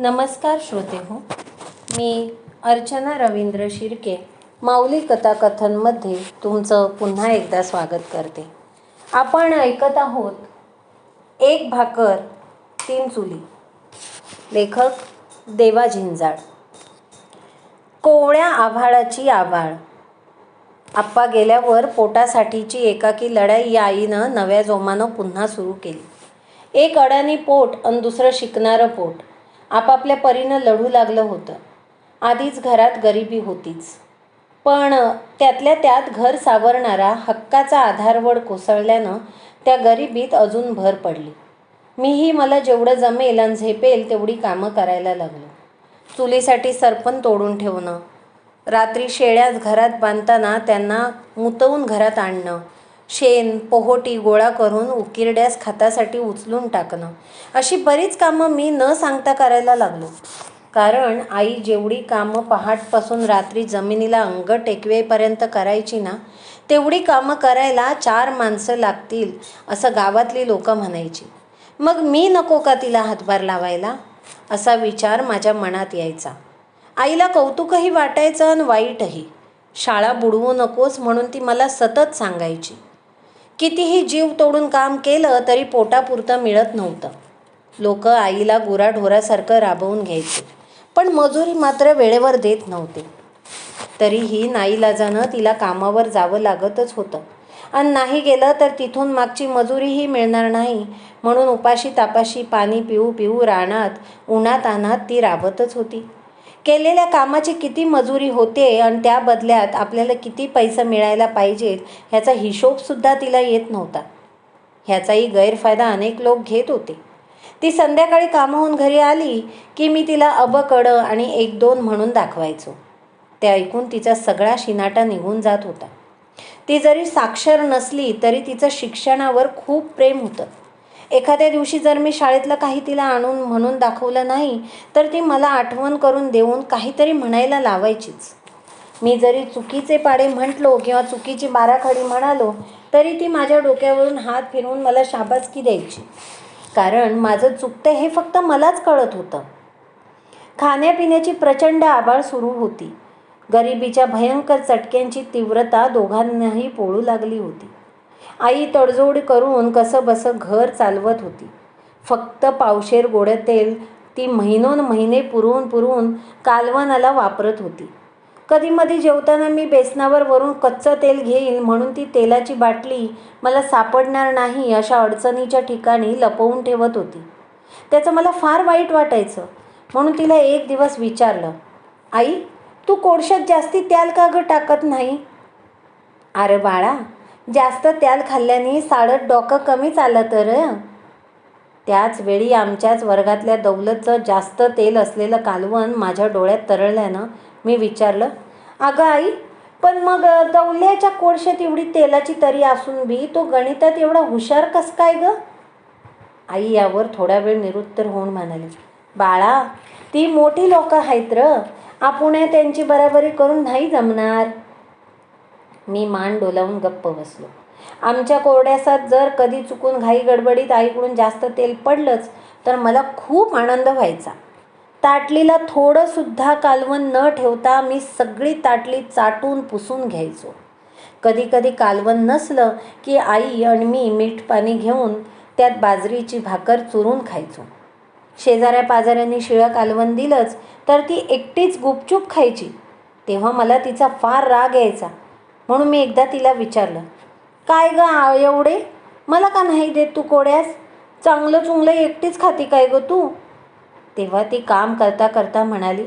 नमस्कार श्रोते हो मी अर्चना रवींद्र शिर्के माऊली कथाकथनमध्ये तुमचं पुन्हा एकदा स्वागत करते. आपण ऐकत आहोत एक भाकर तीन चुली. लेखक देवा झिंजाळ. कोवळ्या आभाळाची आभाळ. आप्पा गेल्यावर पोटासाठीची एकाकी लढाई या आईनं नव्या जोमानं पुन्हा सुरू केली. एक अडाणी पोट आणि दुसरं शिकणारं पोट. आपापल्या परीनं लढू लागलं होतं. आधीच घरात गरिबी होतीच. पण त्यातल्या त्यात घर सावरणारा हक्काचा आधारवड कोसळल्यानं त्या गरिबीत अजून भर पडली. मीही मला जेवढं जमेल आणि झेपेल तेवढी कामं करायला लागलो. चुलीसाठी सरपण तोडून ठेवणं रात्री शेळ्या घरात बांधताना त्यांना मुतवून घरात आणणं शेण पोहोटी गोळा करून उकिरड्यास खातासाठी उचलून टाकणं. अशी बरीच कामं मी न सांगता करायला लागलो. कारण आई जेवढी कामं पहाटपासून रात्री जमिनीला अंग टेकवेपर्यंत करायची ना तेवढी कामं करायला चार माणसं लागतील असं गावातली लोकं म्हणायची. मग मी नको का तिला हातभार लावायला? असा विचार माझ्या मनात यायचा. आईला कौतुकही वाटायचं आणि वाईटही. शाळा बुडवू नकोस म्हणून ती मला सतत सांगायची. कितीही जीव तोडून काम केलं तरी पोटापुरतं मिळत नव्हतं. लोक आईला गुराढोरासारखं राबवून घ्यायचे पण मजुरी मात्र वेळेवर देत नव्हते. तरीही नाईलाजानं तिला कामावर जावं लागतच होतं. आणि नाही गेलं तर तिथून मागची मजुरीही मिळणार नाही म्हणून उपाशी तापाशी पाणी पिऊ पिऊ रानात उन्हात अनात ती राबतच होती. केलेल्या कामाची किती मजुरी होते आणि त्या बदल्यात आपल्याला किती पैसे मिळायला पाहिजेत ह्याचा हिशोबसुद्धा तिला येत नव्हता. ह्याचाही गैरफायदा अनेक लोक घेत होते. ती संध्याकाळी कामाहून घरी आली की मी तिला अबकडं आणि एक दोन म्हणून दाखवायचो. ते ऐकून तिचा सगळा शिनाटा निघून जात होता. ती जरी साक्षर नसली तरी तिचं शिक्षणावर खूप प्रेम होतं. एखाद्या दिवशी जर मी शाळेतलं काही तिला आणून म्हणून दाखवलं नाही तर ती मला आठवण करून देऊन काहीतरी म्हणायला लावायचीच. मी जरी चुकीचे पाडे म्हटलो किंवा चुकीची बाराखडी म्हणालो तरी ती माझ्या डोक्यावरून हात फिरवून मला शाबासकी द्यायची. कारण माझं चुकतं हे फक्त मलाच कळत होतं. खाण्यापिण्याची प्रचंड आबाळ सुरू होती. गरिबीच्या भयंकर चटक्यांची तीव्रता दोघांनाही पोळू लागली होती. आई तडजोड करून कसं बसं घर चालवत होती. फक्त पावशेर गोडं तेल ती महिनोन महिने पुरवून पुरवून कालवणाला वापरत होती. कधीमधी जेवताना मी बेसनावर वरून कच्चं तेल घेईल म्हणून ती तेलाची बाटली मला सापडणार नाही अशा अडचणीच्या ठिकाणी लपवून ठेवत होती. त्याचं मला फार वाईट वाटायचं म्हणून तिला एक दिवस विचारलं आई तू कोळशात जास्ती त्याल का गं टाकत नाही? अरे बाळा जास्त त्याल खाल्ल्याने साडं डोकं कमी चाललं तर? त्याच वेळी आमच्याच वर्गातल्या दौलतचं जास्त तेल असलेलं कालवण माझ्या डोळ्यात तरळल्यानं मी विचारलं अगं आई पण मग दौल्याच्या कोळशात एवढी तेलाची तरी असून बी तो गणितात एवढा हुशार कस काय ग? आई यावर थोडा वेळ निरुत्तर होऊन म्हणाली बाळा ती मोठी लोक आहेत र. आपण त्यांची बराबरी करून नाही जमणार. मी मान डोलावून गप्प बसलो. आमच्या कोरड्यासात जर कधी चुकून घाई गडबडीत आईकडून जास्त तेल पडलंच तर मला खूप आनंद व्हायचा. ताटलीला थोडंसुद्धा कालवण न ठेवता मी सगळी ताटली चाटून पुसून घ्यायचो. कधी कधी कालवण नसलं की आई आणि मी मीठ पाणी घेऊन त्यात बाजरीची भाकर चुरून खायचो. शेजाऱ्या पाजाऱ्यांनी शिळं कालवण दिलंच तर ती एकटीच गुपचूप खायची. तेव्हा मला तिचा फार राग यायचा. म्हणून मी एकदा तिला विचारलं काय ग एवढे? मला का नाही देत तू कोड्यास? चांगलं चुंगलं एकटीच खाती काय ग तू? तेव्हा ती काम करता करता म्हणाली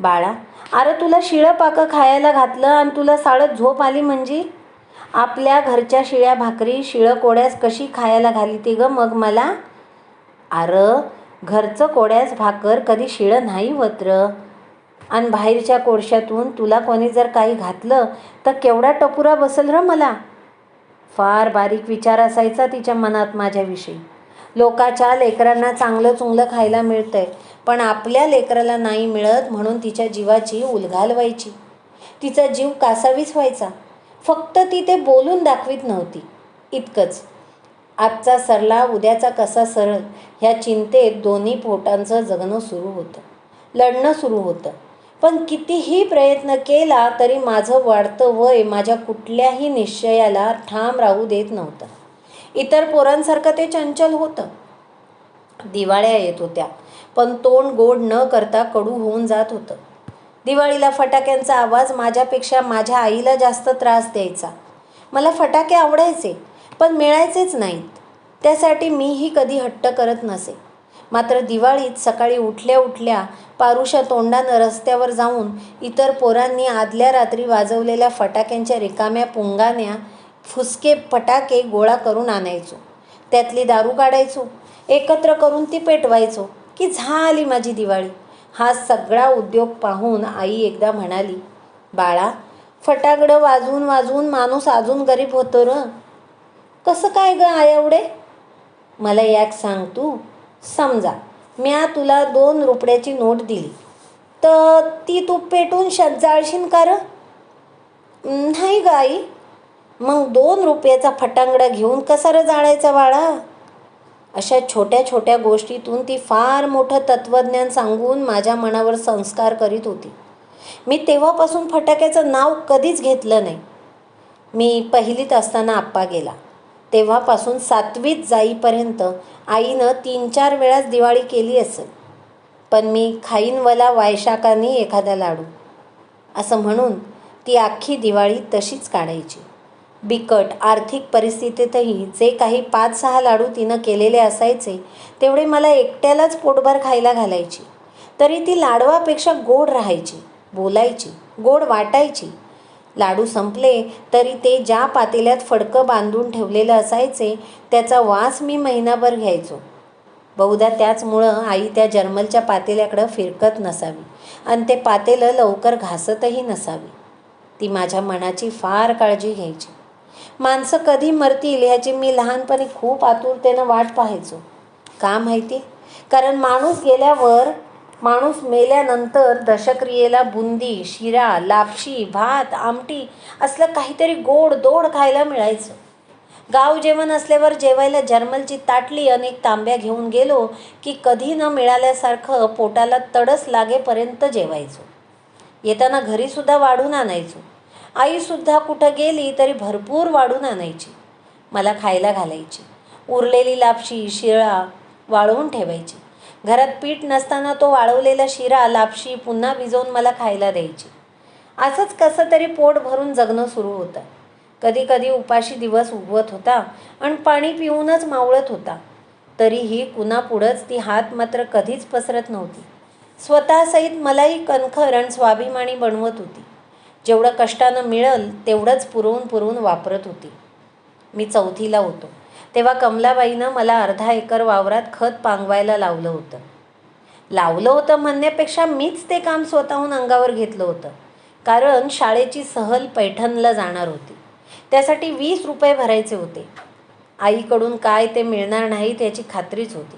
बाळा अरे तुला शिळं पाकं खायला घातलं आणि तुला साळत झोप आली म्हणजे? आपल्या घरच्या शिळ्या भाकरी शिळं कोड्यास कशी खायला घाली ती ग मग मला? अरं घरचं कोड्यास भाकर कधी शिळं नाही वत्र आणि बाहेरच्या कोळशातून तुला कोणी जर काही घातलं तर केवढा टपुरा बसल र मला? फार बारीक विचार असायचा तिच्या मनात माझ्याविषयी. लोकाच्या लेकरांना चांगलं चुंगलं खायला मिळतंय पण आपल्या लेकराला नाही मिळत म्हणून तिच्या जीवाची उलघाल व्हायची. तिचा जीव कासावीस व्हायचा. फक्त ती ते बोलून दाखवीत नव्हती. इतकंच. आजचा सरला उद्याचा कसा सरळ ह्या चिंतेत दोन्ही पोटांचं जगणं सुरू होतं. लढणं सुरू होतं. पण कितीही प्रयत्न केला तरी माझं वाढतं वय माझ्या कुठल्याही निश्चयाला ठाम राहू देत नव्हतं. इतर पोरांसारखं ते चंचल होतं. दिवाळ्या येत होत्या पण तोंड गोड न करता कडू होऊन जात होतं. दिवाळीला फटाक्यांचा आवाज माझ्यापेक्षा माझ्या आईला जास्त त्रास द्यायचा. मला फटाके आवडायचे पण मिळायचेच नाहीत. त्यासाठी मीही कधी हट्ट करत नसे. मात्र दिवाळीत सकाळी उठल्या उठल्या पारुषा तोंडानं रस्त्यावर जाऊन इतर पोरांनी आदल्या रात्री वाजवलेल्या फटाक्यांच्या रिकाम्या पुंगाण्या फुसके फटाके गोळा करून आणायचो. त्यातली दारू काढायचो एकत्र करून ती पेटवायचो की झाली माझी दिवाळी? हा सगळा उद्योग पाहून आई एकदा म्हणाली बाळा फटाकडं वाजवून वाजवून माणूस अजून गरीब होतो र. कसं काय ग आयावडे एवढे? मला याक सांग तू. समजा म्या तुला दोन रुपयाची नोट दिली तर ती तू पेटून श जाळशील का नाही ग आई मग दोन रुपयाचा फटांगडा घेऊन कसा र जाळायचा बाळा? अशा छोट्या छोट्या गोष्टीतून ती फार मोठं तत्त्वज्ञान सांगून माझ्या मनावर संस्कार करीत होती. मी तेव्हापासून फटाक्याचं नाव कधीच घेतलं नाही. मी पहिलीत असताना आप्पा गेला. तेव्हापासून सातवीत जाईपर्यंत आईनं तीन चार वेळाच दिवाळी केली असेल. पण मी खाईनवला वायशाकानी एखादा लाडू. असं म्हणून ती अख्खी दिवाळी तशीच काढायची. बिकट आर्थिक परिस्थितीतही जे काही पाच सहा लाडू तिनं केलेले असायचे तेवढे मला एकट्यालाच पोटभर खायला घालायची. तरी ती लाडवापेक्षा गोड राहायची बोलायची गोड वाटायची. लाडू संपले तरी ते ज्या पातेल्यात फडकं बांधून ठेवलेलं असायचे त्याचा वास मी महिनाभर घ्यायचो. बहुधा त्याचमुळं आई त्या जर्मलच्या पातेल्याकडं फिरकत नसावी आणि ते पातेलं लवकर घासतही नसावी. ती माझ्या मनाची फार काळजी घ्यायची. माणसं कधी मरतील ह्याची मी लहानपणी खूप आतुरतेनं वाट पाहायचो. का माहिती? कारण माणूस गेल्यावर माणूस मेल्यानंतर दशक्रियेला बुंदी शिरा लापशी भात आमटी असलं काहीतरी गोड दोड खायला मिळायचं. गाव जेवण असल्यावर जेवायला जर्मलची ताटली अनेक तांब्या घेऊन गेलो की कधी न मिळाल्यासारखं पोटाला तडस लागेपर्यंत जेवायचो. येताना घरीसुद्धा वाढून आणायचो. आईसुद्धा कुठं गेली तरी भरपूर वाढून आणायची. मला खायला घालायची. उरलेली लापशी शिळा वाळवून ठेवायची. घरात पीठ नसताना तो वाळवलेला शिरा लापशी पुन्हा भिजवून मला खायला द्यायची. असंच कसं तरी पोट भरून जगणं सुरू होतं. कधी कधी उपाशी दिवस उगवत होता आणि पाणी पिऊनच मावळत होता. तरीही कुणापुढंच ती हात मात्र कधीच पसरत नव्हती. स्वतःसहित मलाही कणखर आणि स्वाभिमानी बनवत होती. जेवढं कष्टानं मिळेल तेवढंच पुरवून पुरवून वापरत होती. मी चौथीला होतो. तेव्हा कमलाबाईनं मला अर्धा एकर वावरात खत पांगवायला लावलं होतं. लावलं होतं म्हणण्यापेक्षा मीच ते काम स्वतःहून अंगावर घेतलं होतं. कारण शाळेची सहल पैठणला जाणार होती. त्यासाठी वीस रुपये भरायचे होते. आईकडून काय ते मिळणार नाही त्याची खात्रीच होती.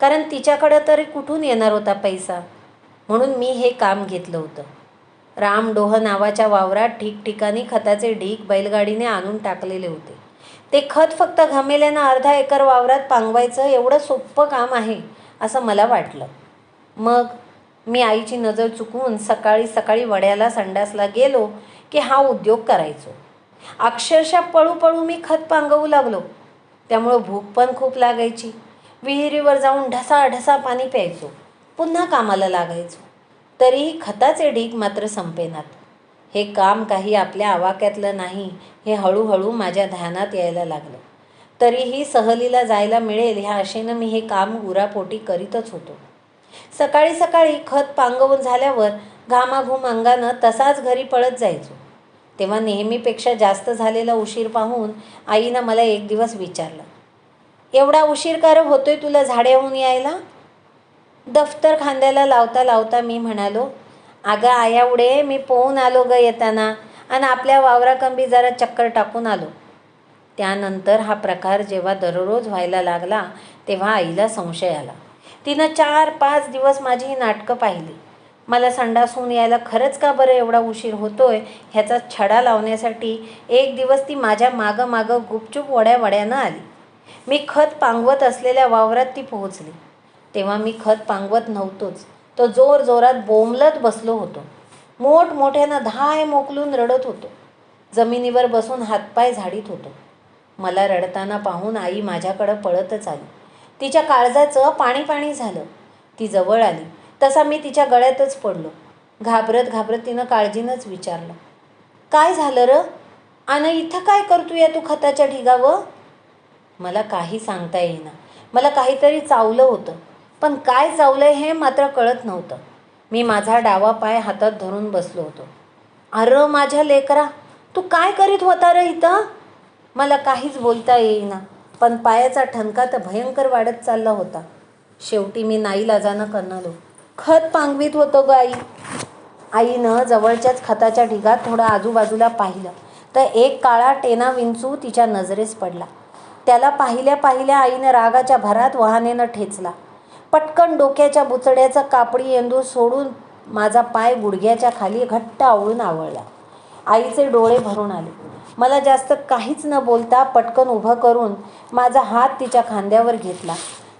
कारण तिच्याकडं तरी कुठून येणार होता पैसा? म्हणून मी हे काम घेतलं होतं. रामडोह नावाच्या वावरात ठिकठिकाणी खताचे ढीक बैलगाडीने आणून टाकलेले होते. ते खत फक्त घमेल्यानं अर्धा एकर वावरात पांगवायचं एवढं सोपं काम आहे असं मला वाटलं. मग मी आईची नजर चुकवून सकाळी सकाळी वड्याला संडासला गेलो की हा उद्योग करायचो. अक्षरशः पळू पळू मी खत पांगवू लागलो. त्यामुळं भूक पण खूप लागायची. विहिरीवर जाऊन ढसा ढसा पाणी प्यायचो. पुन्हा कामाला लागायचो. तरीही खताचे ढीग मात्र संपेनात. हे काम काही आपल्या आवाक्यातलं नाही हे हळूहळू माझ्या ध्यानात यायला लागलं. तरीही सहलीला जायला मिळेल ह्या आशेनं मी हे काम गुरापोटी करीतच होतो. सकाळी सकाळी खत पांगवून झाल्यावर घामाघूम अंगानं तसाच घरी पळत जायचो. तेव्हा नेहमीपेक्षा जास्त झालेला उशीर पाहून आईनं मला एक दिवस विचारलं एवढा उशीर कार होतोय तुला झाड्याहून यायला? दफ्तर खांद्याला लावता लावता मी म्हणालो अगं आयावडे मी पोहून आलो ग येताना आणि आपल्या वावराकंबी जरा चक्कर टाकून आलो. त्यानंतर हा प्रकार जेव्हा दररोज व्हायला लागला तेव्हा आईला संशय आला. तिनं चार पाच दिवस माझी ही नाटकं पाहिली. मला संडासून यायला खरंच का बरं एवढा उशीर होतोय ह्याचा छडा लावण्यासाठी एक दिवस ती माझ्या मागं मागं गुपचूप वड्या वड्यानं आली. मी खत पांगवत असलेल्या वावरात ती पोहोचली. तेव्हा मी खत पांगवत नव्हतोच. तो जोर जोरात बोंबलत बसलो होतो. मोठमोठ्यानं धाय मोकलून रडत होतो. जमिनीवर बसून हातपाय झाडीत होतो. मला रडताना पाहून आई माझ्याकडं पळतच आली. तिच्या काळजाचं पाणी पाणी झालं. ती जवळ आली. तसा मी तिच्या गळ्यातच पडलो. घाबरत घाबरत तिनं काळजीनंच विचारलं. काय झालं र? आणि इथं काय करतोय तू खताच्या ढिगावं? मला काही सांगता येईना. मला काहीतरी चावलं होतं. पण काय चावलं हे मात्र कळत नव्हतं. मी माझा डावा पाय हातात धरून बसलो होतो. अरं माझ्या लेकरा तू काय करीत होता रे इथं? मला काहीच बोलता येईना. पण पायाचा ठणका तर भयंकर वाढत चालला होता. शेवटी मी नाईलाजानं कन्नलो खत पांगवीत होतो ग आई. आईनं जवळच्याच खताच्या ढिगात थोडं आजूबाजूला पाहिलं. तर एक काळा टेना विंचू तिच्या नजरेस पडला. त्याला पाहिल्या पाहिल्या आईनं रागाच्या भरात वाहनेनं ठेचला. पटकन डोक्याच्या बुचड्याचं कापडी येंदूर सोडून माझा पाय गुडघ्याच्या खाली घट्ट आवळून आवळला. आईचे डोळे भरून आले. मला जास्त काहीच न बोलता पटकन उभं करून माझा हात तिच्या खांद्यावर घेतला.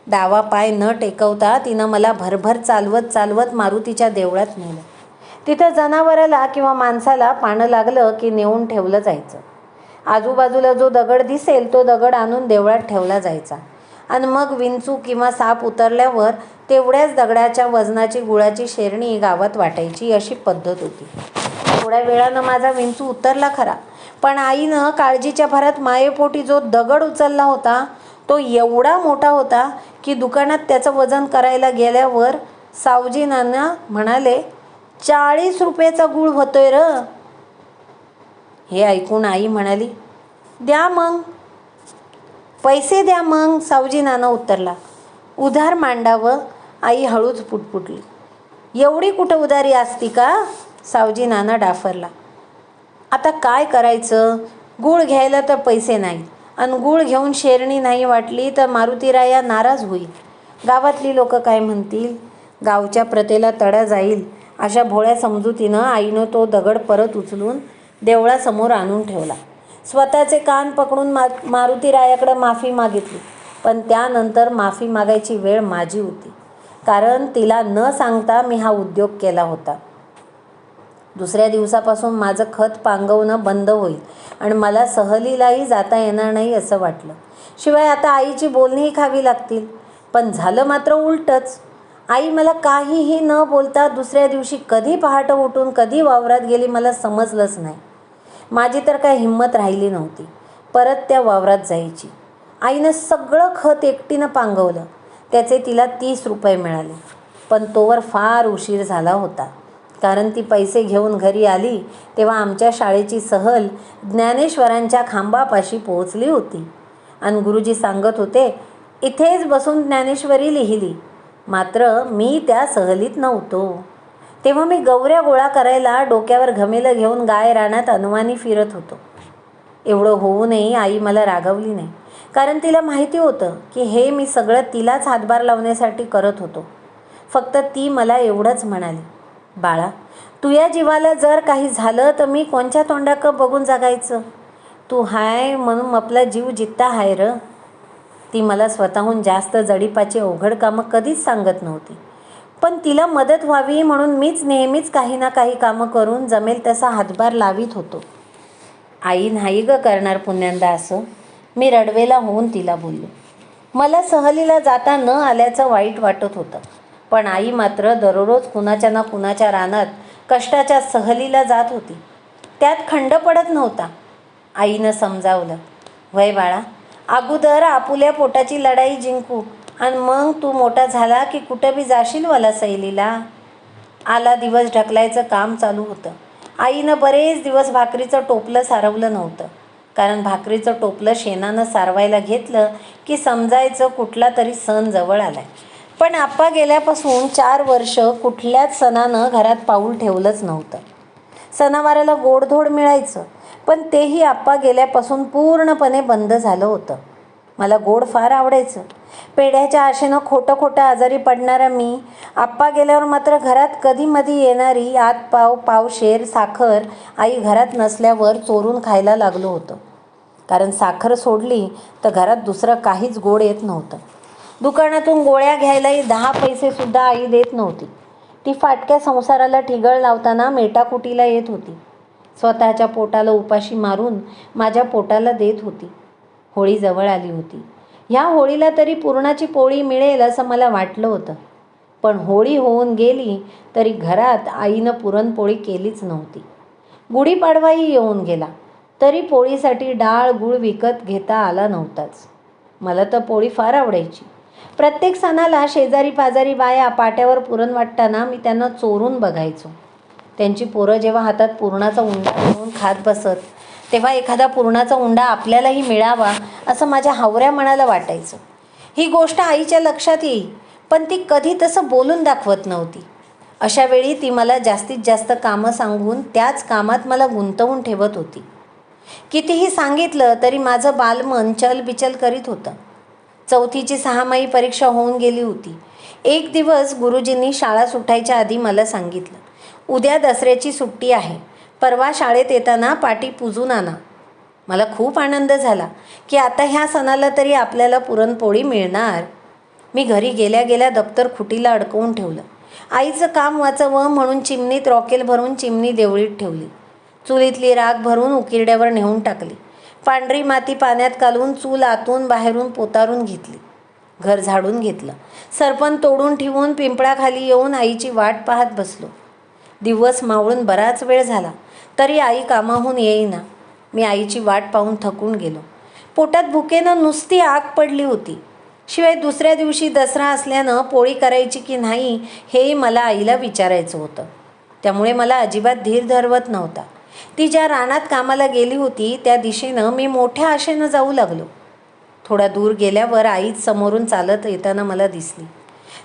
डावा पाय न टेकवता तिनं मला भरभर चालवत चालवत मारुतीच्या देवळात नेलं. तिथं जनावराला किंवा माणसाला पानं लागलं की नेऊन ठेवलं जायचं. आजूबाजूला जो दगड दिसेल तो दगड आणून देवळात ठेवला जायचा. आणि मग विंचू किंवा साप उतरल्यावर तेवढ्याच दगडाच्या वजनाची गुळाची शेरणी गावात वाटायची अशी पद्धत होती. थोड्या वेळानं माझा विंचू उतरला खरा. पण आईनं काळजीच्या भरात मायेपोटी जो दगड उचलला होता तो एवढा मोठा होता की दुकानात त्याचं वजन करायला गेल्यावर सावजीनांना म्हणाले चाळीस रुपयाचा गुळ होतोय र. हे ऐकून आई म्हणाली द्या मग. पैसे द्या मग सावजी नाना उतरला. उधार मांडावं आई हळूच पुटपुटली. एवढी कुठं उधारी असती का? सावजी नाना डाफरला. आता काय करायचं? गूळ घ्यायला तर पैसे नाही. आणि गूळ घेऊन शेरणी नाही वाटली तर मारुतीराया नाराज होईल. गावातली लोक काय म्हणतील? गावच्या प्रतेला तडा जाईल. अशा भोळ्या समजुतीनं आईनं तो दगड परत उचलून देवळासमोर आणून ठेवला. स्वतःचे कान पकडून मा मारुतीरायाकडं माफी मागितली. पण त्यानंतर माफी मागायची वेळ माझी होती. कारण तिला न सांगता मी हा उद्योग केला होता. दुसऱ्या दिवसापासून माझं खत पांगवणं बंद होईल आणि मला सहलीलाही जाता येणार नाही असं वाटलं. शिवाय आता आईची बोलणीही खावी लागतील. पण झालं मात्र उलटंच. आई मला काहीही न बोलता दुसऱ्या दिवशी कधी पहाटं उठून कधी वावरात गेली मला समजलंच नाही. माझी तर काय हिंमत राहिली नव्हती. परत त्या वावरात जायची. आईनं सगळं खत एकटीनं पांगवलं. त्याचे तिला तीस रुपये मिळाले. पण तोवर फार उशीर झाला होता. कारण ती पैसे घेऊन घरी आली तेव्हा आमच्या शाळेची सहल ज्ञानेश्वरांच्या खांबापाशी पोहोचली होती. आणि गुरुजी सांगत होते इथेच बसून ज्ञानेश्वरी लिहिली. मात्र मी त्या सहलीत नव्हतो. तेव्हा मी गौऱ्या गोळा करायला डोक्यावर घमेलं घेऊन गाय रानात अनुमानी फिरत होतो. एवढं होऊनही आई मला रागवली नाही. कारण तिला माहिती होतं की हे मी सगळं तिलाच हातभार लावण्यासाठी करत होतो. फक्त ती मला एवढंच म्हणाली बाळा तुझ्या जीवाला जर काही झालं तर मी कोणच्या तोंडाक बघून जगायचं? तू हाय म्हणून आपला जीव जित्ता हाय र. ती मला स्वतःहून जास्त जडीपाचे अवघड कामं कधीच सांगत नव्हती. पण तिला मदत व्हावी म्हणून मीच नेहमीच काही ना काही कामं करून जमेल तसा हातभार लावीत होतो. आई नाही ग करणार पुण्यांदा असं. मी रडवेला होऊन तिला बोललो. मला सहलीला जाता न आल्याचं वाईट वाटत होतं. पण आई मात्र दररोज कुणाच्या ना कुणाच्या रानात कष्टाच्या सहलीला जात होती. त्यात खंड पडत नव्हता. आईनं समजावलं वय बाळा अगोदर आपुल्या पोटाची लढाई जिंकू आणि मग तू मोठा झाला की कुठं बी जाशील मला सैलीला? आला दिवस ढकलायचं काम चालू होतं. आईनं बरेच दिवस भाकरीचं टोपलं सारवलं नव्हतं. कारण भाकरीचं टोपलं शेणानं सारवायला घेतलं की समजायचं कुठला तरी सण जवळ आलाय. पण आप्पा गेल्यापासून चार वर्ष कुठल्याच सणानं घरात पाऊल ठेवलंच नव्हतं. सणावाराला गोडधोड मिळायचं पण तेही आप्पा गेल्यापासून पूर्णपणे बंद झालं होतं. मला गोड फार आवडायचं. पेढ्याच्या आशेनं खोटं खोटं आजारी पडणारा मी आप्पा गेल्यावर मात्र घरात कधी मधी येणारी आत पाव पावशेर साखर आई घरात नसल्यावर चोरून खायला लागलो होतं. कारण साखर सोडली तर घरात दुसरं काहीच गोड येत नव्हतं. दुकानातून गोळ्या घ्यायलाही दहा पैसेसुद्धा आई देत नव्हती. ती फाटक्या संसाराला ठिगळ लावताना मेटाकुटीला येत होती. स्वतःच्या पोटाला उपाशी मारून माझ्या पोटाला देत होती. होळी जवळ आली होती. ह्या होळीला तरी पुरणाची पोळी मिळेल असं मला वाटलं होतं. पण होळी होऊन गेली तरी घरात आईनं पुरणपोळी केलीच नव्हती. गुढीपाडवाही येऊन गेला. तरी पोळीसाठी डाळ गूळ विकत घेता आला नव्हताच. मला तर पोळी फार आवडायची. प्रत्येक सणाला शेजारी पाजारी बाया पाट्यावर पुरण वाटताना मी त्यांना चोरून बघायचो. त्यांची पोरं जेव्हा हातात पुरणाचा उंडा घेऊन खात बसत तेव्हा एखादा पुरणाचा उंडा आपल्यालाही मिळावा असं माझ्या हावऱ्या मनाला वाटायचं. ही गोष्ट आईच्या लक्षात येई पण ती कधी तसं बोलून दाखवत नव्हती. अशा वेळी ती मला जास्तीत जास्त कामं सांगून त्याच कामात मला गुंतवून ठेवत होती. कितीही सांगितलं तरी माझं बालमन चलबिचल करीत होतं. चौथीची सहामाही परीक्षा होऊन गेली होती. एक दिवस गुरुजींनी शाळा सुटायच्या आधी मला सांगितलं उद्या दसऱ्याची सुट्टी आहे. परवा शाळेत येताना पाटी पुजून आणा. मला खूप आनंद झाला की आता ह्या सणाला तरी आपल्याला पुरणपोळी मिळणार. मी घरी गेल्या गेल्या दप्तर खुटीला अडकवून ठेवलं. आईचं काम वाचावं म्हणून चिमणीत रॉकेल भरून चिमणी देवळीत ठेवली. चुलीतली राग भरून उकिरड्यावर नेऊन टाकली. पांढरी माती पाण्यात घालून चूल आतून बाहेरून पोतारून घेतली. घर झाडून घेतलं. सरपण तोडून ठेवून पिंपळाखाली येऊन आईची वाट पाहत बसलो. दिवस मावळून बराच वेळ झाला. तरी आई कामाहून येईना. मी आईची वाट पाहून थकून गेलो. पोटात भुकेनं नुसती आग पडली होती. शिवाय दुसऱ्या दिवशी दसरा असल्यानं पोळी करायची की नाही हेही मला आईला विचारायचं होतं. त्यामुळे मला अजिबात धीर धरवत नव्हता. ती ज्या रानात कामाला गेली होती त्या दिशेनं मी मोठ्या आशेनं जाऊ लागलो. थोडा दूर गेल्यावर आईच समोरून चालत येताना मला दिसली.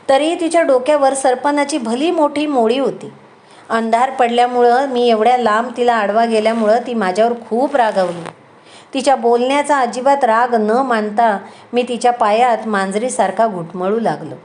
तरीही तिच्या डोक्यावर सरपणाची भली मोठी मोळी होती. अंधार पडल्यामुळं मी एवढ्या लांब तिला आडवा गेल्यामुळं ती माझ्यावर खूप रागावली. तिच्या बोलण्याचा अजिबात राग न मानता मी तिच्या पायात मांजरीसारखा घुटमळू लागलो.